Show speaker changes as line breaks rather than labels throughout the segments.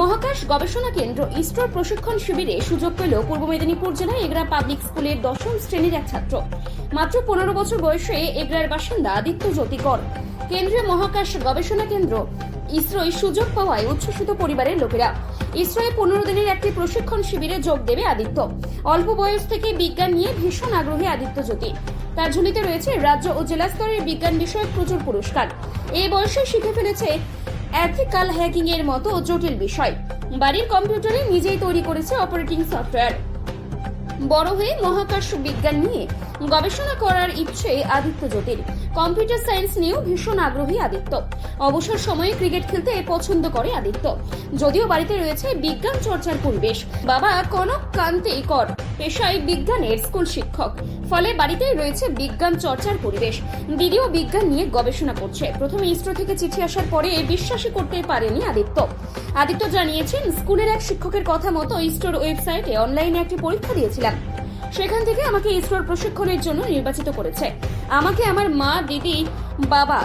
মহাকাশ গবেষণা কেন্দ্র ইসরোর প্রশিক্ষণ শিবিরে সুযোগ পেল পূর্ব মেদিনীপুর জেলায় এগরা পাবলিক স্কুলের দশম শ্রেণির এক ছাত্র। মাত্র পনেরো বছর বয়সে এগরার বাসিন্দা আদিত্য জ্যোতিকর। কেন্দ্রীয় মহাকাশ গবেষণা কেন্দ্র ইসরোয় সুযোগ পাওয়ায় উচ্ছ্বসিত পরিবারের লোকেরা। ইসরোয় পনেরো দিনের একটি প্রশিক্ষণ শিবিরে যোগ দেবে আদিত্য। অল্প বয়স থেকে বিজ্ঞান নিয়ে ভীষণ আগ্রহী আদিত্য জ্যোতি। তার ঝুলিতে রয়েছে রাজ্য ও জেলা স্তরের বিজ্ঞান বিষয়ক প্রচুর পুরস্কার। এই বয়সে শিখে ফেলেছে এথিক্যাল হ্যাকিং এর মতো জটিল বিষয়। বাড়ির কম্পিউটারে নিজেই তৈরি করেছে অপারেটিং সফটওয়্যার বড় হয়ে মহাকাশ বিজ্ঞান নিয়ে গবেষণা করার ইচ্ছে আদিত্য জ্যোতির। কম্পিউটার সায়েন্স নিয়েও ভীষণ আগ্রহী আদিত্য। অবসর সময়ে ক্রিকেট খেলতে পছন্দ করে আদিত্য। যদিও বাড়িতে রয়েছে বিজ্ঞান চর্চার পরিবেশ, বাবা কনক কান্তি কর পেশায় বিজ্ঞানের স্কুল শিক্ষক। ফলে বাড়িতেই রয়েছে বিজ্ঞান চর্চার পরিবেশ। দিদিও বিজ্ঞান নিয়ে গবেষণা করছে। প্রথমে ইসরো থেকে চিঠি আসার পরে বিশ্বাসই করতে পারেনি আদিত্য। আদিত্য জানিয়েছেন, স্কুলের এক শিক্ষকের কথা মতো ইসরোর ওয়েবসাইটে অনলাইনে একটি পরীক্ষা দিয়েছিলাম। সেখান থেকে আমাকে ইসরোর প্রশিক্ষণের জন্য নির্বাচিত করেছে। আমাকে আমার মা দিদি বাবা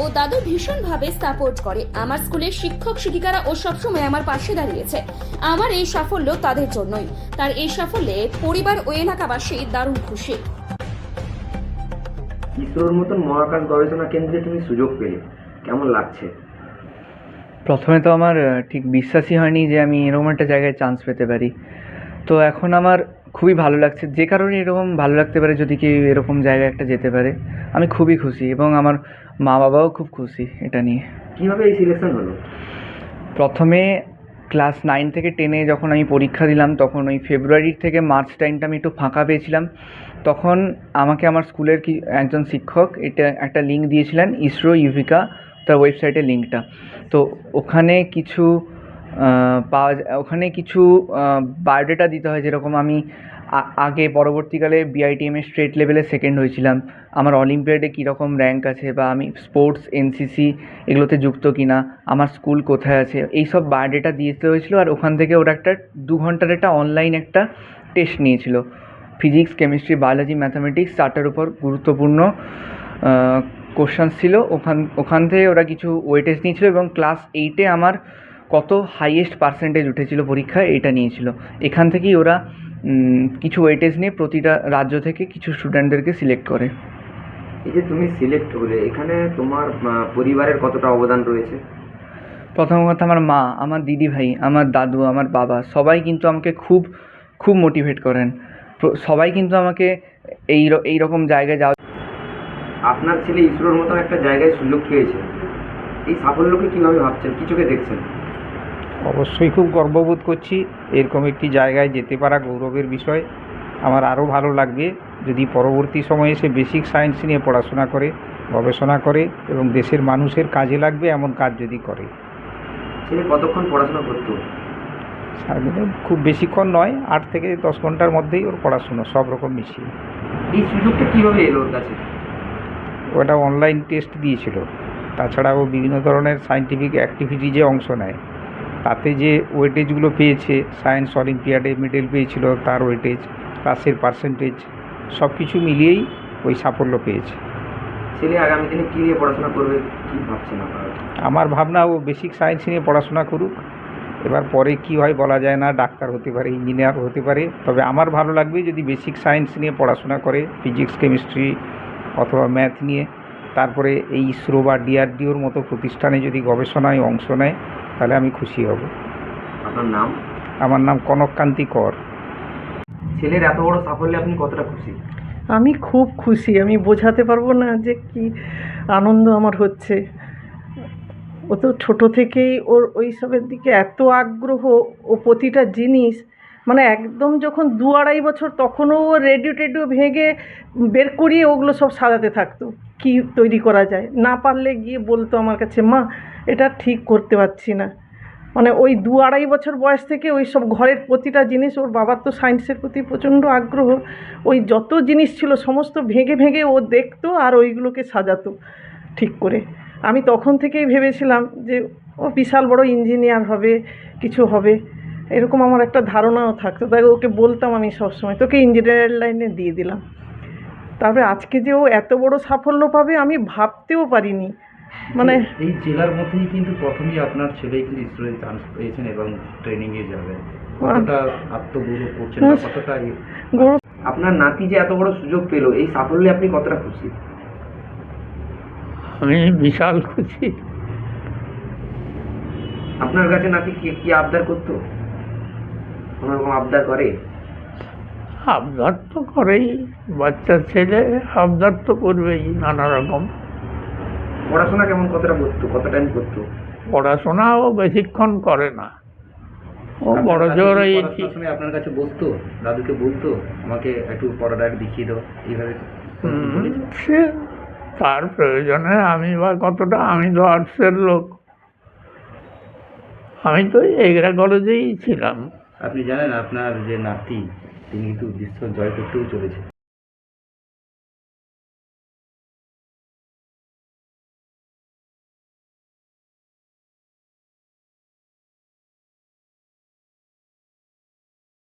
ও দাদু ভীষণভাবে সাপোর্ট করে। আমার স্কুলের শিক্ষক শিক্ষিকারা ও সবসময় আমার পাশে দাঁড়িয়েছে। আমার এই সাফল্য তাদের জন্যই। তার এই সাফল্যে পরিবার ও এলাকাবাসী দারুণ খুশি।
ইসরোর মতন মহাকাশ গবেষণা কেন্দ্রে তুমি সুযোগ পেলে। কেমন লাগছে?
প্রথমে তো আমার ঠিক বিশ্বাসই হয়নি যে আমি এরকম একটা জায়গায় চান্স পেতে পারি। তো এখন আমার খুবই ভালো লাগছে। যে কারণে এরকম ভালো লাগতে পারে যদি কেউ এরকম জায়গায় একটা যেতে পারে। আমি খুবই খুশি এবং আমার মা বাবাও খুব খুশি এটা নিয়ে।
কীভাবে এই সিলেকশন হলো?
প্রথমে ক্লাস নাইন থেকে টেনে যখন আমি পরীক্ষা দিলাম তখন ওই ফেব্রুয়ারির থেকে মার্চ টাইমটা আমি একটু ফাঁকা পেয়েছিলাম। তখন আমাকে আমার স্কুলের কি একজন শিক্ষক এটা একটা লিঙ্ক দিয়েছিলেন ইসরো ইউভিকা তার ওয়েবসাইটের লিঙ্কটা তো ওখানে কিছু পাওয়া যা- ওখানে কিছু বায়োডেটা দিতে হয়, যেরকম আমি আগে পরবর্তীকালে বিআইটিএম এর স্টেট লেভেলে সেকেন্ড হয়েছিলাম। আমার অলিম্পিয়াডে কীরকম র্যাঙ্ক আছে বা আমি স্পোর্টস এনসিসি এগুলোতে যুক্ত কিনা, আমার স্কুল কোথায় আছে এই সব বায়োডেটা দিতে হয়েছিল আর ওখান থেকে ওরা একটা দু ঘণ্টার একটা অনলাইন একটা টেস্ট নিয়েছিল। ফিজিক্স কেমিস্ট্রি বায়োলজি ম্যাথামেটিক্স চারটার উপর গুরুত্বপূর্ণ কোশ্চেন ছিল। ওখান ওখান থেকে ওরা কিছু ওয়েটেজ নিয়েছিল এবং ক্লাস এইটে আমার কত হাইয়েস্ট পার্সেন্টেজ উঠেছিল পরীক্ষায় এটা নিয়েছিল। এখান থেকেই ওরা কিছু ওয়েটেজ নিয়ে প্রতিটা রাজ্য থেকে কিছু স্টুডেন্টদেরকে সিলেক্ট করে।
এই যে তুমি সিলেক্ট হলে এখানে তোমার পরিবারের কতটা অবদান রয়েছে?
প্রথম কথা আমার মা আমার দিদি ভাই আমার দাদু আমার বাবা সবাই কিন্তু আমাকে খুব খুব মোটিভেট করেন। সবাই কিন্তু আমাকে এই এই রকম জায়গায় যাওয়া
আপনার ছেলে ইসরোর মতন একটা জায়গায় সুযোগ পেয়েছে। এই সাফল্যকে কীভাবে ভাবছেন? কি চোখে দেখছেন?
অবশ্যই খুব গর্ববোধ করছি। এরকম একটি জায়গায় যেতে পারা গৌরবের বিষয়। আমার আরও ভালো লাগবে যদি পরবর্তী সময়ে সে বেসিক সায়েন্স নিয়ে পড়াশোনা করে গবেষণা করে এবং দেশের মানুষের কাজে লাগবে এমন কাজ যদি করে।
ছেলে কতক্ষণ পড়াশোনা করতো?
সারাদিনে খুব বেশিক্ষণ নয় আট থেকে দশ ঘণ্টার মধ্যেই ওর পড়াশুনো সব রকম মিশিয়ে।
এই সুযোগটা কীভাবে এলো ওর কাছে?
ওটা অনলাইন টেস্ট দিয়েছিল। তাছাড়াও বিভিন্ন ধরনের সায়েন্টিফিক অ্যাক্টিভিটিজে অংশ নেয়। তাতে যে ওয়েটেজগুলো পেয়েছে সায়েন্স অলিম্পিয়াডে মেডেল পেয়েছিল তার ওয়েটেজ ক্লাসের পার্সেন্টেজ সব কিছু মিলিয়েই ওই সাফল্য পেয়েছে।
ছেলে আগামী দিনে কি নিয়ে পড়াশোনা করবে কি ভাবছেন আপনারা?
আমার ভাবনা ও বেসিক সায়েন্স নিয়ে পড়াশোনা করুক এবার পরে কি হয় বলা যায় না ডাক্তার হতে পারে ইঞ্জিনিয়ার হতে পারে তবে আমার ভালো লাগবে যদি বেসিক সায়েন্স নিয়ে পড়াশোনা করে ফিজিক্স কেমিস্ট্রি অথবা ম্যাথ নিয়ে তারপরে এই ইসরো বা ডিআরডিওর মতো প্রতিষ্ঠানে যদি গবেষণায় অংশ নেয় তাহলে আমি খুশি হব।
আপনার নাম?
আমার নাম কনককান্তি কর।
ছেলের এত বড় সাফল্যে আপনি কতটা খুশি?
আমি খুব খুশি। আমি বোঝাতে পারব না যে কি আনন্দ আমার হচ্ছে। ও তো ছোটো থেকেই ওর ওইসবের দিকে এত আগ্রহ ও প্রতিটা জিনিস মানে একদম যখন দু আড়াই বছর তখনও রেডিও টেডিও ভেঙে বের করিয়ে ওগুলো সব সাজাতে থাকতো, কি তৈরি করা যায়। না পারলে গিয়ে বলতো আমার কাছে, মা, এটা ঠিক করতে পারছি না। মানে ওই দু আড়াই বছর বয়স থেকে ওই সব ঘরের প্রতিটা জিনিস ওর বাবার তো সায়েন্সের প্রতি প্রচণ্ড আগ্রহ। ওই যত জিনিস ছিল সমস্ত ভেঙে ভেঙে ও দেখতো আর ওইগুলোকে সাজাতো ঠিক করে। আমি তখন থেকেই ভেবেছিলাম যে ও বিশাল বড় ইঞ্জিনিয়ার হবে, কিছু হবে। এরকম আমার একটা ধারণাও থাকতো। তাই ওকে বলতাম আমি সবসময় তোকে ইঞ্জিনিয়ারের লাইনে দিয়ে দিলাম। তারপরে আজকে যে ও এত বড় সাফল্য পাবে আমি ভাবতেও পারিনি। মানে
এই জেলার মধ্যেই কিন্তু প্রথমেই আপনার ছেলে কিন্তু ইসরোয়ে চান্স পেয়েছেন এবং ট্রেনিংয়ে যাবেন। কতটা আত্মগৌরব করছেন বা কতটা
আপনার নাতি যে এত বড় সুযোগ পেল এই সাফল্যে আপনি কতটা খুশি?
আমি বিশাল খুশি।
আপনার কাছে নাতি কি কি আবদার করতো? কোনো রকম আবদার করে?
আবদার তো করেই বাচ্চা ছেলে আবদার তো করবেই নানা রকম।
পড়াশোনা কেমন? কতটা করতো? কত টাইম করতো?
পড়াশোনাও বেশিক্ষণ করে না। ও বড় জোর এই
সময় আপনার কাছে বসতো দাদুকে বলতো আমাকে একটু পড়াটা দেখিয়ে দাও। এইভাবে
সে তার প্রয়োজনে আমি বা কতটা আমি তো আর্টসের লোক। আমি তো এগরা কলেজেই ছিলাম।
আপনি জানেন আপনার যে নাতি তিনি কিন্তু বিশ্ব জয় করতেও চলেছে